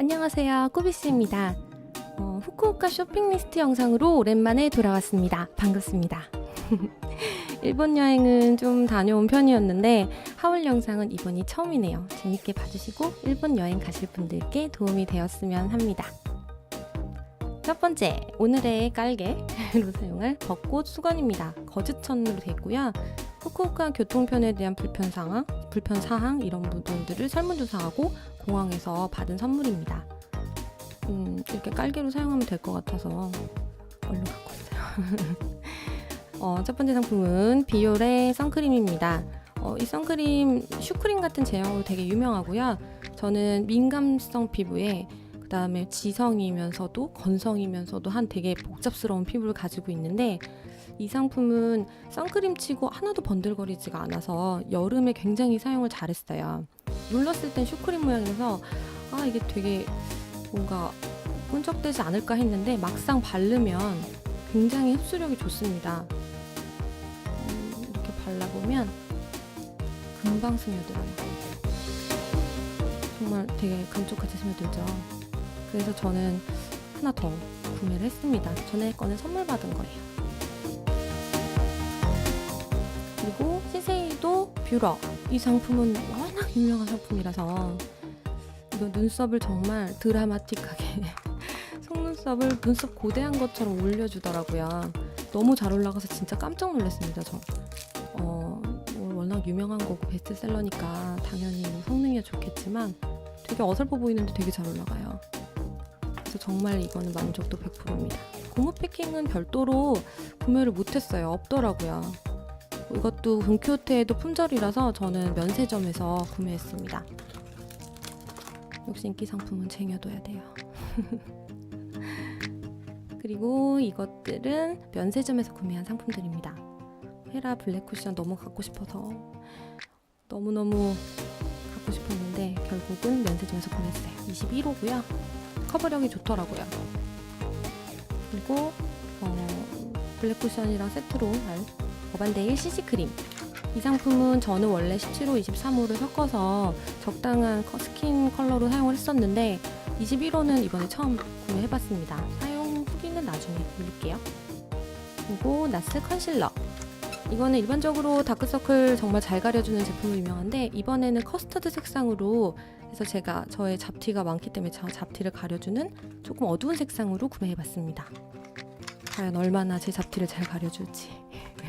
안녕하세요. 꾸비씨입니다. 어, 후쿠오카 쇼핑 리스트 영상으로 오랜만에 돌아왔습니다. 반갑습니다. 일본 여행은 좀 다녀온 편이었는데 하울 영상은 이번이 처음이네요. 재밌게 봐주시고 일본 여행 가실 분들께 도움이 되었으면 합니다. 첫 번째, 오늘의 깔개로 사용할 벚꽃 수건입니다. 거즈천으로 되어 있고요. 후쿠오카 교통편에 대한 불편 상황, 불편 사항 이런 부분들을 설문조사하고 공항에서 받은 선물입니다. 음, 이렇게 깔개로 사용하면 될 것 같아서 얼른 갖고 왔어요. 어, 첫 번째 상품은 비올의 선크림입니다. 어, 이 선크림 슈크림 같은 제형으로 되게 유명하고요. 저는 민감성 피부에 그 다음에 지성이면서도 건성이면서도 한 되게 복잡스러운 피부를 가지고 있는데 이 상품은 선크림 치고 하나도 번들거리지가 않아서 여름에 굉장히 사용을 잘했어요. 눌렀을 땐 슈크림 모양이라서 아 이게 되게 뭔가 끈적대지 않을까 했는데 막상 바르면 굉장히 흡수력이 좋습니다. 음, 이렇게 발라보면 금방 스며들어요. 정말 되게 감쪽같이 스며들죠. 그래서 저는 하나 더 구매를 했습니다. 전에 거는 선물 받은 거예요. 그리고 시세이도 뷰러 이 상품은 워낙 유명한 상품이라서 이거 눈썹을 정말 드라마틱하게 속눈썹을 눈썹 고대한 것처럼 올려주더라고요. 너무 잘 올라가서 진짜 깜짝 놀랐습니다. 저 어, 뭐 워낙 유명한 거고 베스트셀러니까 당연히 뭐 성능이 좋겠지만 되게 어설퍼 보이는데 되게 잘 올라가요. 그래서 정말 이거는 만족도 100%입니다. 고무 패킹은 별도로 구매를 못했어요. 없더라고요. 이것도 돈키호테에도 품절이라서 저는 면세점에서 구매했습니다. 역시 인기 상품은 쟁여둬야 돼요. 그리고 이것들은 면세점에서 구매한 상품들입니다. 헤라 블랙 쿠션 너무 갖고 싶어서 너무너무 갖고 싶었는데 결국은 면세점에서 구매했어요. 21호고요. 커버력이 좋더라고요. 그리고 어, 블랙 쿠션이랑 세트로 할 어반데일 CC 크림. 이 상품은 저는 원래 17호, 23호를 섞어서 적당한 커- 스킨 컬러로 사용을 했었는데 21호는 이번에 처음 구매해봤습니다. 사용 후기는 나중에 올릴게요. 그리고 나스 컨실러. 이거는 일반적으로 다크서클 정말 잘 가려주는 제품으로 유명한데 이번에는 커스터드 색상으로 해서 제가 저의 잡티가 많기 때문에 저 잡티를 가려주는 조금 어두운 색상으로 구매해봤습니다. 과연 얼마나 제 잡티를 잘 가려줄지.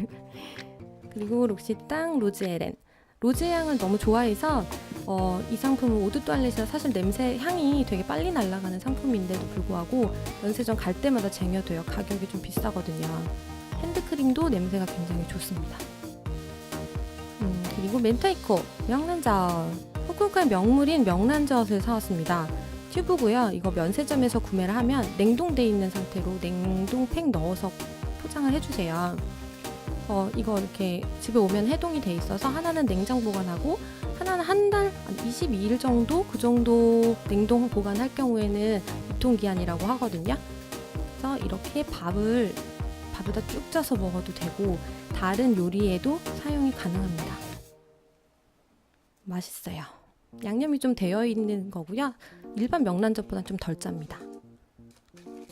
그리고 록시땅 로즈에렌. 로즈향을 너무 좋아해서 어, 이 상품은 오드 toilet이라 사실 냄새 향이 되게 빨리 날아가는 상품인데도 불구하고 면세점 갈 때마다 쟁여둬요. 가격이 좀 비싸거든요. 핸드크림도 냄새가 굉장히 좋습니다. 음, 그리고 멘타이코 명란젓. 후쿠오카의 명물인 명란젓을 사왔습니다. 튜브고요. 이거 면세점에서 구매를 하면 냉동돼 있는 상태로 냉동팩 넣어서 포장을 해주세요. 어, 이거 이렇게 집에 오면 해동이 돼 있어서 하나는 냉장 보관하고 하나는 한 달, 22일 정도 그 정도 냉동 보관할 경우에는 유통기한이라고 하거든요. 그래서 이렇게 밥을 밥에다 쭉 짜서 먹어도 되고 다른 요리에도 사용이 가능합니다. 맛있어요. 양념이 좀 되어 있는 거고요. 일반 명란젓보다 좀 덜 짭니다.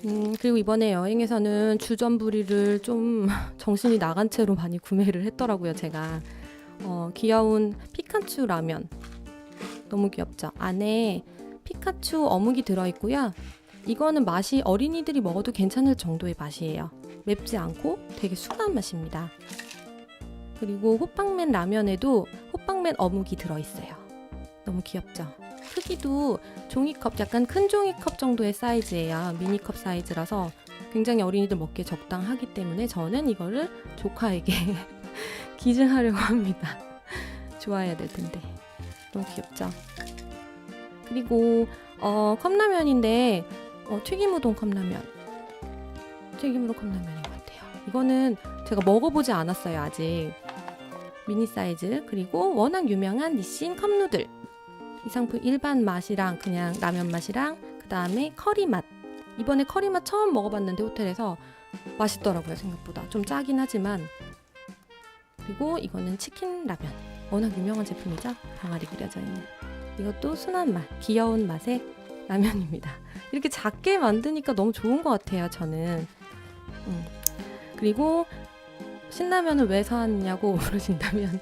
음, 그리고 이번에 여행에서는 주전부리를 좀 정신이 나간 채로 많이 구매를 했더라고요, 제가. 어, 귀여운 피카츄 라면. 너무 귀엽죠? 안에 피카츄 어묵이 들어있고요. 이거는 맛이 어린이들이 먹어도 괜찮을 정도의 맛이에요. 맵지 않고 되게 순한 맛입니다. 그리고 호빵맨 라면에도 호빵맨 어묵이 들어있어요. 너무 귀엽죠? 크기도 종이컵, 약간 큰 종이컵 정도의 사이즈예요. 미니컵 사이즈라서 굉장히 어린이들 먹기에 적당하기 때문에 저는 이거를 조카에게 기증하려고 합니다. 좋아해야 될 텐데. 너무 귀엽죠? 그리고 어, 컵라면인데 어, 튀김 우동 컵라면. 튀김 우동 컵라면인 것 같아요. 이거는 제가 먹어보지 않았어요, 아직. 미니 사이즈. 그리고 워낙 유명한 니신 컵누들. 이 상품 일반 맛이랑 그냥 라면 맛이랑 그 다음에 커리 맛. 이번에 커리 맛 처음 먹어봤는데 호텔에서 맛있더라고요 생각보다 좀 짜긴 하지만 그리고 이거는 치킨 라면 워낙 유명한 제품이죠 병아리 그려져 있는 이것도 순한 맛 귀여운 맛의 라면입니다. 이렇게 작게 만드니까 너무 좋은 것 같아요, 저는. 음. 그리고 신라면을 왜 사왔냐고 물으신다면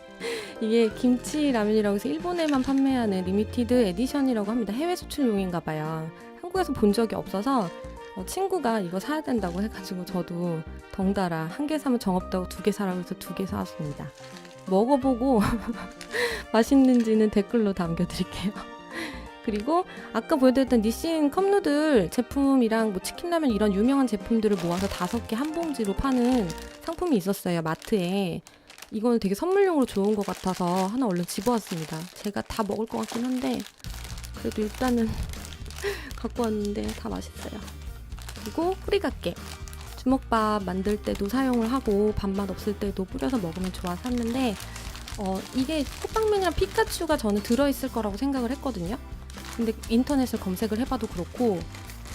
이게 김치 라면이라고 해서 일본에만 판매하는 리미티드 에디션이라고 합니다. 해외 수출용인가 봐요. 한국에서 본 적이 없어서 어, 친구가 이거 사야 된다고 해가지고 저도 덩달아 한 개 사면 정없다고 두 개 사라고 해서 두 개 사왔습니다. 먹어보고 맛있는지는 댓글로 남겨드릴게요. 그리고 아까 보여드렸던 니신 컵누들 제품이랑 뭐 치킨라면 이런 유명한 제품들을 모아서 다섯 개 한 봉지로 파는 상품이 있었어요 마트에 이거는 되게 선물용으로 좋은 것 같아서 하나 얼른 집어왔습니다 제가 다 먹을 것 같긴 한데 그래도 일단은 갖고 왔는데 다 맛있어요 그리고 뿌리갓게 주먹밥 만들 때도 사용을 하고 밥맛 없을 때도 뿌려서 먹으면 좋아서 샀는데 어, 이게 호빵맨이랑 피카츄가 저는 들어있을 거라고 생각을 했거든요 근데 인터넷을 검색을 해봐도 그렇고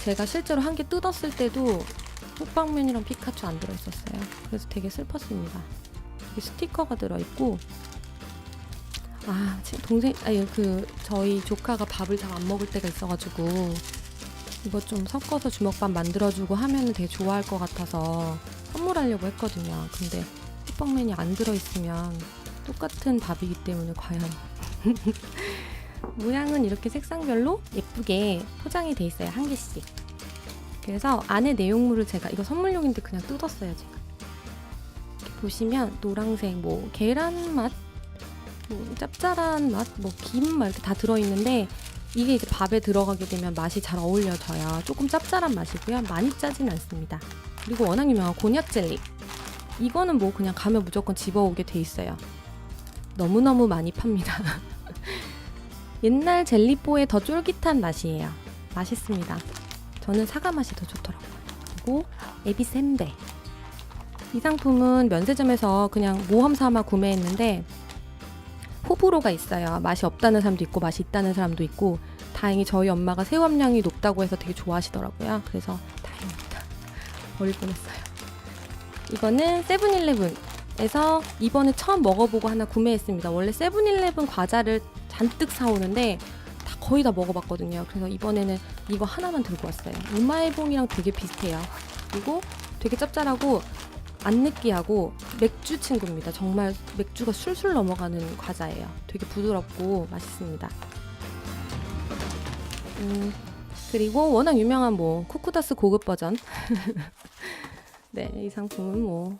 제가 실제로 한 개 뜯었을 때도 호빵맨이랑 피카츄 안 들어있었어요. 그래서 되게 슬펐습니다. 스티커가 들어있고 아 지- 동생 아니 그 저희 조카가 밥을 잘 안 먹을 때가 있어가지고 이거 좀 섞어서 주먹밥 만들어주고 하면은 되게 좋아할 것 같아서 선물하려고 했거든요. 근데 호빵맨이 안 들어있으면 똑같은 밥이기 때문에 과연 모양은 이렇게 색상별로 예쁘게 포장이 돼 있어요. 한 개씩. 그래서 안에 내용물을 제가 이거 선물용인데 그냥 뜯었어요. 제가. 보시면 노란색 뭐 계란 맛, 뭐 짭짤한 맛, 뭐 김 막 이렇게 다 들어있는데 이게 이제 밥에 들어가게 되면 맛이 잘 어울려져요. 조금 짭짤한 맛이고요. 많이 짜진 않습니다. 그리고 워낙 유명한 곤약 젤리. 이거는 뭐 그냥 가면 무조건 집어오게 돼 있어요. 너무너무 많이 팝니다. 옛날 젤리뽀의 더 쫄깃한 맛이에요. 맛있습니다. 저는 사과 맛이 더 좋더라고요. 그리고 에비센베. 이 상품은 면세점에서 그냥 모험 삼아 구매했는데 호불호가 있어요. 맛이 없다는 사람도 있고 맛이 있다는 사람도 있고 다행히 저희 엄마가 새우 함량이 높다고 해서 되게 좋아하시더라고요. 그래서 다행입니다. 버릴 뻔했어요. 이거는 세븐일레븐에서 이번에 처음 먹어보고 하나 구매했습니다. 원래 세븐일레븐 과자를 잔뜩 사오는데 다 거의 다 먹어봤거든요. 그래서 이번에는 이거 하나만 들고 왔어요. 우마이봉이랑 되게 비슷해요. 그리고 되게 짭짤하고 안 느끼하고 맥주 친구입니다. 정말 맥주가 술술 넘어가는 과자예요. 되게 부드럽고 맛있습니다. 음, 그리고 워낙 유명한 뭐 쿠쿠다스 고급 버전. 네, 이 상품은 뭐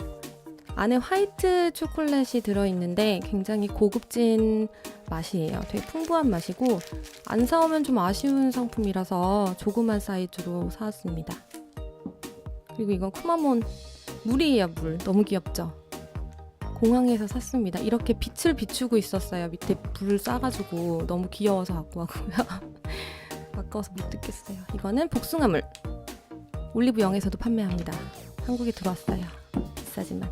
안에 화이트 초콜릿이 들어있는데 굉장히 고급진 맛이에요. 되게 풍부한 맛이고 안 사오면 좀 아쉬운 상품이라서 조그만 사이즈로 사왔습니다. 그리고 이건 쿠마몬 물이에요, 물. 너무 귀엽죠? 공항에서 샀습니다. 이렇게 빛을 비추고 있었어요. 밑에 불을 쏴가지고 너무 귀여워서 갖고 왔고요. 아까워서 못 듣겠어요. 이거는 복숭아물. 올리브 영에서도 판매합니다. 한국에 들어왔어요. 비싸지만.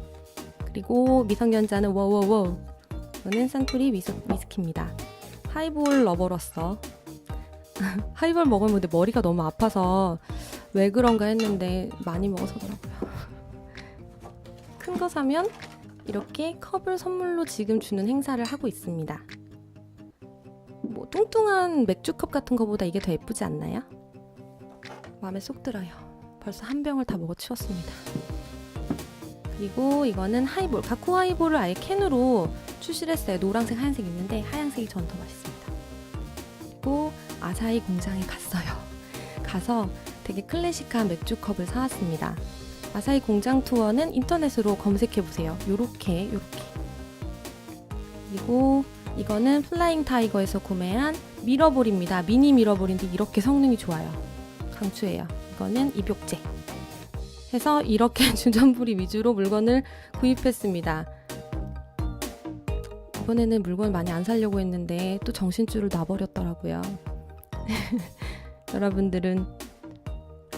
그리고 미성년자는 워워워. 이거는 산토리 위스, 위스키입니다. 하이볼 러버로서 하이볼 먹으면 근데 머리가 너무 아파서 왜 그런가 했는데 많이 먹어서더라고요. 큰 거 사면 이렇게 컵을 선물로 지금 주는 행사를 하고 있습니다. 뭐 뚱뚱한 맥주컵 같은 거보다 이게 더 예쁘지 않나요? 마음에 쏙 들어요. 벌써 한 병을 다 먹어 치웠습니다. 그리고 이거는 하이볼, 가쿠 하이볼을 아예 캔으로 출시를 했어요. 노란색, 하얀색 있는데 하얀색이 전 더 맛있습니다. 그리고 아사히 공장에 갔어요. 가서 되게 클래식한 맥주컵을 사왔습니다. 아사히 공장 투어는 인터넷으로 검색해 보세요. 요렇게 요렇게. 그리고 이거는 플라잉 타이거에서 구매한 미러볼입니다. 미니 미러볼인데 이렇게 성능이 좋아요. 강추해요. 이거는 입욕제. 해서 이렇게 주전부리 위주로 물건을 구입했습니다. 이번에는 물건 많이 안 사려고 했는데 또 정신줄을 놔버렸더라고요. 여러분들은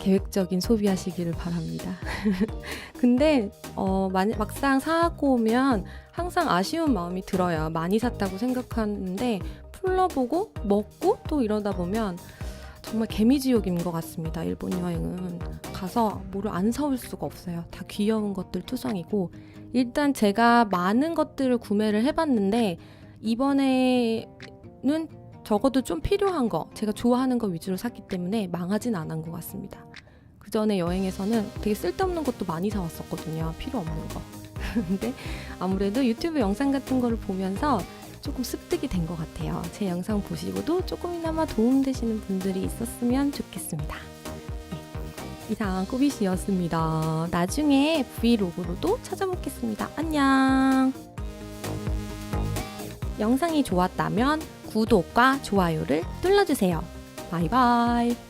계획적인 소비하시기를 바랍니다. 근데 어, 만- 막상 사고 오면 항상 아쉬운 마음이 들어요. 많이 샀다고 생각하는데 풀러보고 먹고 또 이러다 보면 정말 개미지옥인 것 같습니다. 일본 여행은 가서 뭐를 안 사올 수가 없어요. 다 귀여운 것들 투성이고 일단 제가 많은 것들을 구매를 해봤는데 이번에는 적어도 좀 필요한 거, 제가 좋아하는 거 위주로 샀기 때문에 망하진 않은 것 같습니다. 그 전에 여행에서는 되게 쓸데없는 것도 많이 사왔었거든요. 필요 없는 거. 근데 아무래도 유튜브 영상 같은 거를 보면서 조금 습득이 된 것 같아요. 제 영상 보시고도 조금이나마 도움되시는 분들이 있었으면 좋겠습니다. 네, 이상 꾸비씨였습니다. 나중에 브이로그로도 찾아뵙겠습니다. 안녕! 영상이 좋았다면 구독과 좋아요를 눌러주세요. 바이바이!